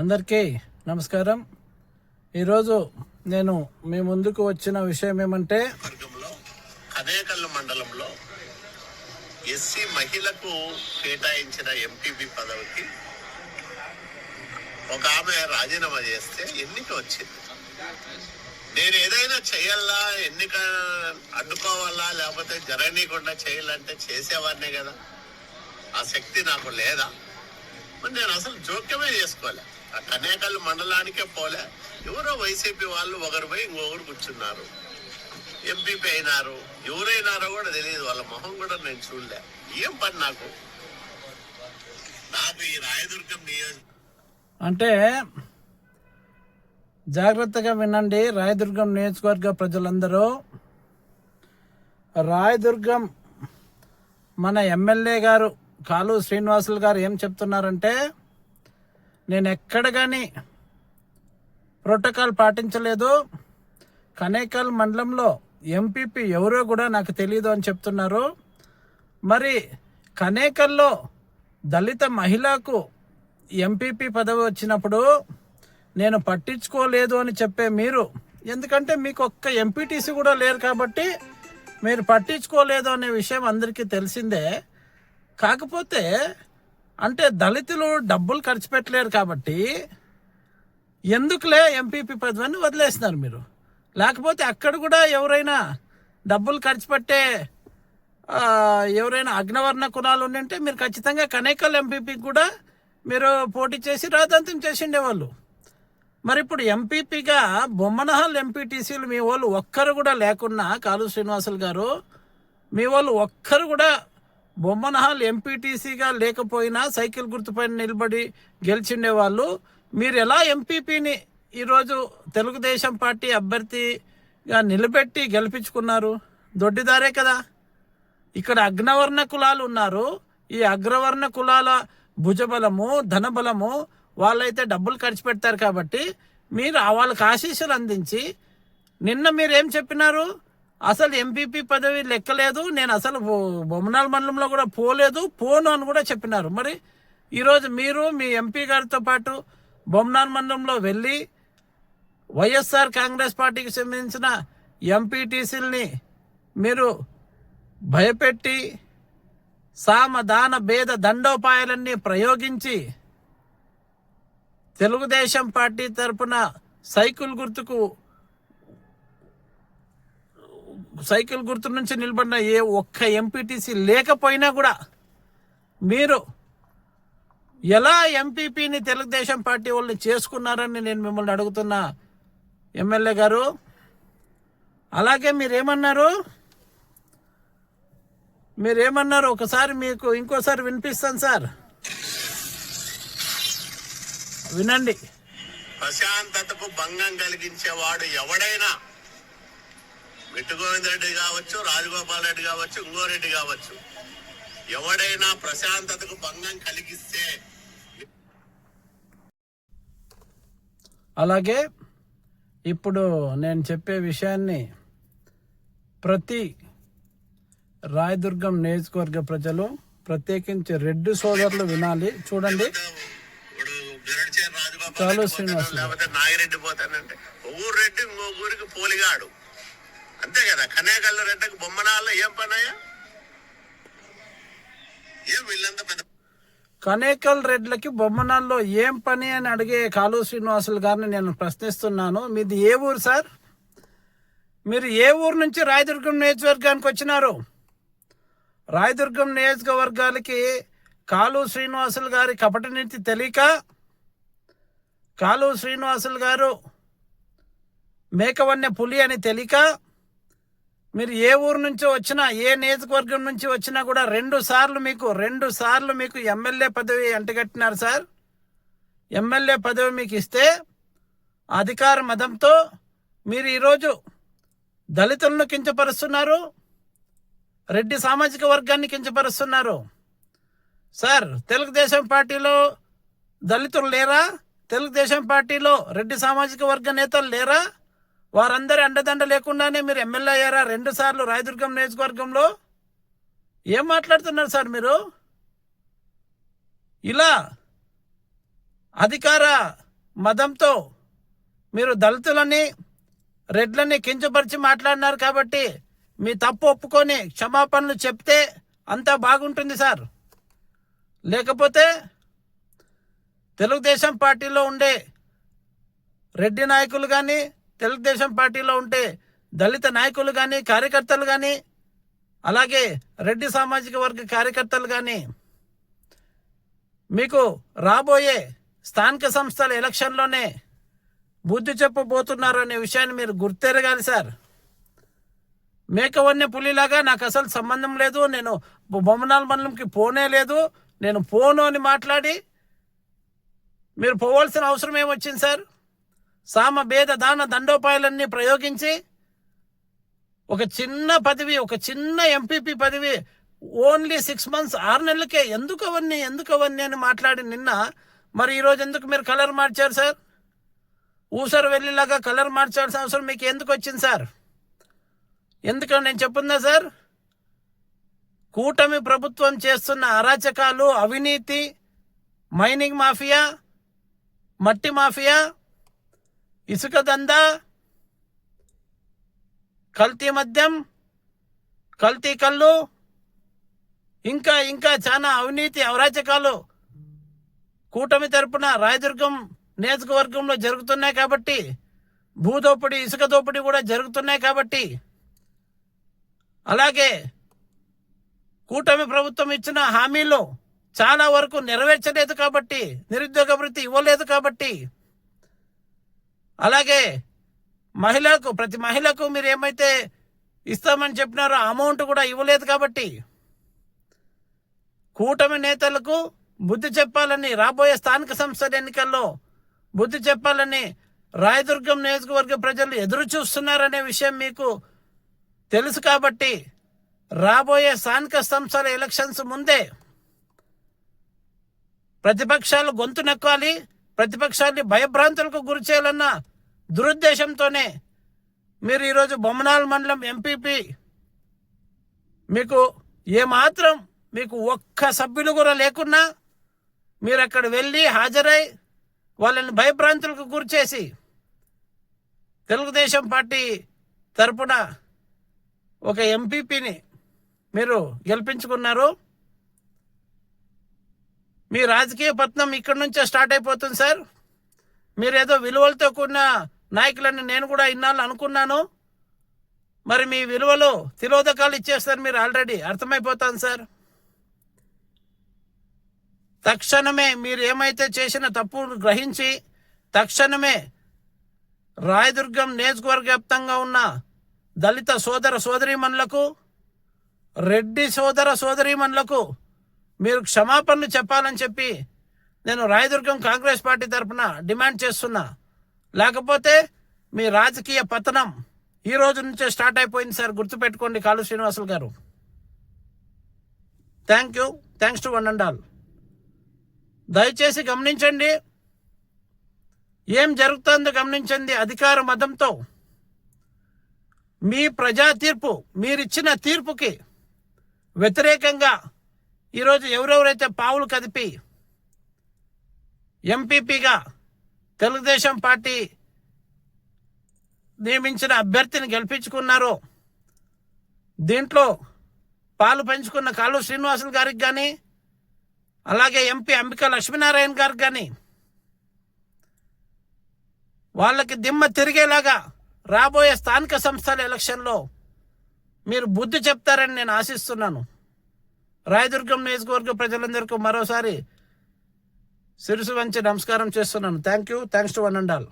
అందరికీ నమస్కారం. ఈరోజు నేను మీ ముందుకు వచ్చిన విషయం ఏమంటే వర్గంలో కనేకల్లు మండలంలో ఎస్సీ మహిళకు కేటాయించిన ఎంపీపీ పదవికి ఒక ఆమె రాజీనామా చేస్తే ఎన్నిక వచ్చింది. నేను ఏదైనా చేయాలా ఎన్నిక అడ్డుకోవాలా లేకపోతే జరగనీయకుండా చేయాలంటే చేసేవాడినే కదా. ఆ శక్తి నాకు లేదా? మరి నేను అసలు జోక్యమే చేసుకోలే. ఆ మండలానికే పోలే. ఎవరో వైసీపీ వాళ్ళు ఒకరు పోయి ఇంకొకరు కూర్చున్నారు. ఎంపీపీ అయినారు. ఎవరైనారో కూడా తెలియదు. వాళ్ళ మొహం కూడా నేను చూడలే. ఏం పని నాకు? నాకు ఈ రాయదుర్గం నియోజక అంటే జాగ్రత్తగా వినండి. రాయదుర్గం నియోజకవర్గ ప్రజలందరూ రాయదుర్గం మన ఎమ్మెల్యే గారు కాలు శ్రీనివాసులు గారు ఏం చెప్తున్నారంటే నేను ఎక్కడ కానీ ప్రోటోకాల్ పాటించలేదు. కనేకల్ మండలంలో ఎంపీపీ ఎవరో కూడా నాకు తెలియదు అని చెప్తున్నారు. మరి కనేకల్లో దళిత మహిళకు ఎంపీపీ పదవి వచ్చినప్పుడు నేను పట్టించుకోలేదు అని చెప్పే మీరు ఎందుకంటే మీకు ఒక్క ఎంపీటీసీ కూడా లేరు కాబట్టి మీరు పట్టించుకోలేదు అనే విషయం అందరికీ తెలిసిందే. కాకపోతే అంటే దళితులు డబ్బులు ఖర్చు పెట్టలేరు కాబట్టి ఎందుకులే ఎంపీపీ పదవిని వదిలేస్తున్నారు మీరు? లేకపోతే అక్కడ కూడా ఎవరైనా డబ్బులు ఖర్చు పెట్టే ఎవరైనా అగ్నవర్ణ కులాలు ఉండింటే మీరు ఖచ్చితంగా కనేకల్ ఎంపీపీకి కూడా మీరు పోటీ చేసి రాదంతం చేసి ఉండేవాళ్ళు. మరి ఇప్పుడు ఎంపీపీగా బొమ్మనహల్ ఎంపీటీసీలు మీ వాళ్ళు ఒక్కరు కూడా లేకున్నా కాలు శ్రీనివాసులు గారు మీ వాళ్ళు ఒక్కరు కూడా బొమ్మనహాల్ ఎంపీటీసీగా లేకపోయినా సైకిల్ గుర్తుపైన నిలబడి గెలిచిండే వాళ్ళు. మీరు ఎలా ఎంపీపీని ఈరోజు తెలుగుదేశం పార్టీ అభ్యర్థిగా నిలబెట్టి గెలిపించుకున్నారు? దొడ్డిదారే కదా. ఇక్కడ అగ్నవర్ణ కులాలు ఉన్నారు. ఈ అగ్రవర్ణ కులాల భుజబలము ధనబలము వాళ్ళైతే డబ్బులు ఖర్చు పెడతారు కాబట్టి మీరు వాళ్ళకి ఆశీస్సులు అందించి నిన్న మీరు ఏం చెప్పినారు? అసలు ఎంపీపీ పదవి లెక్కలేదు. నేను అసలు బొమ్మనాల మండలంలో కూడా పోలేదు. పోను అని కూడా చెప్పినారు. మరి ఈరోజు మీరు మీ ఎంపీ గారితో పాటు బొమ్మనాల మండలంలో వెళ్ళి వైఎస్ఆర్ కాంగ్రెస్ పార్టీకి సంబంధించిన ఎంపీటీసీలని మీరు భయపెట్టి సామదాన భేద దండోపాయాలన్నీ ప్రయోగించి తెలుగుదేశం పార్టీ తరపున సైకిల్ గుర్తుకు సైకిల్ గుర్తు నుంచి నిలబడిన ఏ ఒక్క ఎంపీటీసీ లేకపోయినా కూడా మీరు ఎలా ఎంపీపీని తెలుగుదేశం పార్టీ వాళ్ళని చేసుకున్నారని నేను మిమ్మల్ని అడుగుతున్నా. ఎమ్మెల్యే గారు అలాగే మీరేమన్నారు? మీరేమన్నారు? ఒకసారి మీకు ఇంకోసారి వినిపిస్తాను సార్. వినండి. ప్రశాంతతకు భంగం కలిగించేవాడు ఎవడైనా మిట్టు గోవింద్ రెడ్డి కావచ్చు రాజగోపాల్ రెడ్డి కావచ్చు ఇంకో రెడ్డి కావచ్చు. ఎవడైనా ప్రశాంతతకు భంగం కలిగిస్తే అలాగే ఇప్పుడు నేను చెప్పే విషయాన్ని ప్రతి రాయదుర్గం నియోజకవర్గ ప్రజలు ప్రత్యేకించి రెడ్డి సోదరులు వినాలి చూడండి. చాలు శ్రీనివాస్ నాగిరెడ్డి పోతానంటే ఊరు రెడ్డి ఇంకో ఊరికి పోలిగాడు. అంతే కదా కనేకల్లు రెడ్డకు బొమ్మనాల్లో ఏం పనయ్యా? ఏం వీళ్ళంతా పెద్ద కనేకల్ రెడ్లకి బొమ్మనాల్లో ఏం పని అని అడిగే కాలు శ్రీనివాసులు గారిని నేను ప్రశ్నిస్తున్నాను. మీది ఏ ఊరు సార్? మీరు ఏ ఊరు నుంచి రాయదుర్గం నియోజకవర్గానికి వచ్చినారు? రాయదుర్గం నియోజకవర్గాలకి కాలు శ్రీనివాసులు గారి కపట నీతి తెలియక కాలు శ్రీనివాసులు గారు మేకవన్య పులి అని తెలియక మీరు ఏ ఊరు నుంచి వచ్చినా ఏ నియోజకవర్గం నుంచి వచ్చినా కూడా రెండు సార్లు మీకు రెండు సార్లు మీకు ఎమ్మెల్యే పదవి అంటగట్టినారు సార్. ఎమ్మెల్యే పదవి మీకు ఇస్తే అధికార మదంతో మీరు ఈరోజు దళితులను కించపరుస్తున్నారు రెడ్డి సామాజిక వర్గాన్ని కించపరుస్తున్నారు. సార్ తెలుగుదేశం పార్టీలో దళితులు లేరా? తెలుగుదేశం పార్టీలో రెడ్డి సామాజిక వర్గ నేతలు లేరా? వారందరి అండదండ లేకుండానే మీరు ఎమ్మెల్యే అయ్యారా? రెండు సార్లు రాయదుర్గం నియోజకవర్గంలో? ఏం మాట్లాడుతున్నారు సార్ మీరు? ఇలా అధికార మదంతో మీరు దళితులని రెడ్లని కించపరిచి మాట్లాడినారు కాబట్టి మీ తప్పు ఒప్పుకొని క్షమాపణలు చెప్తే అంతా బాగుంటుంది సార్. లేకపోతే తెలుగుదేశం పార్టీలో ఉండే రెడ్డి నాయకులు కానీ తెలుగుదేశం పార్టీలో ఉంటే దళిత నాయకులు కానీ కార్యకర్తలు కానీ అలాగే రెడ్డి సామాజిక వర్గ కార్యకర్తలు కానీ మీకు రాబోయే స్థానిక సంస్థల ఎలక్షన్లోనే బుద్ధి చెప్పబోతున్నారు అనే విషయాన్ని మీరు గుర్తెరగాలి సార్. మేకవన్య పులిలాగా నాకు అసలు సంబంధం లేదు. నేను బొమ్మనాల మండలంకి పోనే లేదు. నేను పోను అని మాట్లాడి మీరు పోవాల్సిన అవసరం ఏమొచ్చింది సార్? సామ భేద దాన దండోపాయాలన్నీ ప్రయోగించి ఒక చిన్న పదవి ఒక చిన్న ఎంపీపీ పదవి ఓన్లీ సిక్స్ మంత్స్ ఆరు నెలలకే. ఎందుకు అవన్నీ ఎందుకు అవన్నీ అని మాట్లాడి నిన్న మరి ఈరోజు ఎందుకు మీరు కలర్ మార్చారు సార్? ఊసరు వెళ్ళేలాగా కలర్ మార్చాల్సిన అవసరం మీకు ఎందుకు వచ్చింది సార్? ఎందుకు నేను చెప్పుందా సార్? కూటమి ప్రభుత్వం చేస్తున్న అరాచకాలు అవినీతి మైనింగ్ మాఫియా మట్టి మాఫియా ఇసుక దందా కల్తీ మద్యం కల్తీ కళ్ళు ఇంకా ఇంకా చాలా అవినీతి అవరాచకాలు కూటమి తరపున రాయదుర్గం నియోజకవర్గంలో జరుగుతున్నాయి కాబట్టి భూదోపిడి ఇసుక దోపిడీ కూడా జరుగుతున్నాయి కాబట్టి అలాగే కూటమి ప్రభుత్వం ఇచ్చిన హామీలు చాలా వరకు నెరవేర్చలేదు కాబట్టి నిరుద్యోగ వృత్తి ఇవ్వలేదు కాబట్టి అలాగే మహిళలకు ప్రతి మహిళకు మీరు ఏమైతే ఇస్తామని చెప్పినారో అమౌంట్ కూడా ఇవ్వలేదు కాబట్టి కూటమి నేతలకు బుద్ధి చెప్పాలని రాబోయే స్థానిక సంస్థల ఎన్నికల్లో బుద్ధి చెప్పాలని రాయదుర్గం నియోజకవర్గ ప్రజలు ఎదురు చూస్తున్నారనే విషయం మీకు తెలుసు కాబట్టి రాబోయే స్థానిక సంస్థల ఎలక్షన్స్ ముందే ప్రతిపక్షాలు గొంతు నొక్కాలి. ప్రతిపక్షాన్ని భయభ్రాంతులకు గురి చేయాలన్న దురుద్దేశంతోనే మీరు ఈరోజు బొమ్మనాల్ మండలం ఎంపీపీ మీకు ఏమాత్రం మీకు ఒక్క సభ్యులు కూడా లేకున్నా మీరు అక్కడ వెళ్ళి హాజరై వాళ్ళని భయభ్రాంతులకు గురిచేసి తెలుగుదేశం పార్టీ తరపున ఒక ఎంపీపీని మీరు గెలిపించుకున్నారు. మీ రాజకీయ పత్నం ఇక్కడి నుంచే స్టార్ట్ అయిపోతుంది సార్. మీరు ఏదో విలువలతో కూడిన నాయకులని నేను కూడా ఇన్నాళ్ళు అనుకున్నాను. మరి మీ విలువలు తిలోదకాలు ఇచ్చేస్తారు మీరు ఆల్రెడీ. అర్థమైపోతాను సార్. తక్షణమే మీరు ఏమైతే చేసిన తప్పును గ్రహించి తక్షణమే రాయదుర్గం నియోజకవర్గ వ్యాప్తంగా ఉన్న దళిత సోదర సోదరీమణులకు రెడ్డి సోదర సోదరీమణులకు మీరు క్షమాపణలు చెప్పాలని చెప్పి నేను రాయదుర్గం కాంగ్రెస్ పార్టీ తరఫున డిమాండ్ చేస్తున్నా. లేకపోతే మీ రాజకీయ పతనం ఈ రోజు నుంచే స్టార్ట్ అయిపోయింది సార్. గుర్తుపెట్టుకోండి కాలు శ్రీనివాసులు గారు. Thank you. Thanks to one and all దయచేసి గమనించండి. ఏం జరుగుతుందో గమనించండి అధికార మతంతో. మీ ప్రజా తీర్పు మీరిచ్చిన తీర్పుకి వ్యతిరేకంగా ఈరోజు ఎవరెవరైతే పావులు కదిపి ఎంపీపీగా తెలుగుదేశం పార్టీ నియమించిన అభ్యర్థిని గెలిపించుకున్నారో దీంట్లో పాలు పెంచుకున్న కాళ్ళు శ్రీనివాసులు గారికి కానీ అలాగే ఎంపీ అంబికా లక్ష్మీనారాయణ గారికి కానీ వాళ్ళకి దిమ్మ తిరిగేలాగా రాబోయే స్థానిక సంస్థల ఎలక్షన్లో మీరు బుద్ధి చెప్తారని నేను ఆశిస్తున్నాను. రాయదుర్గం నియోజకవర్గ ప్రజలందరికీ మరోసారి శిరసు వంచి నమస్కారం చేస్తున్నాను. Thank you thanks to one and all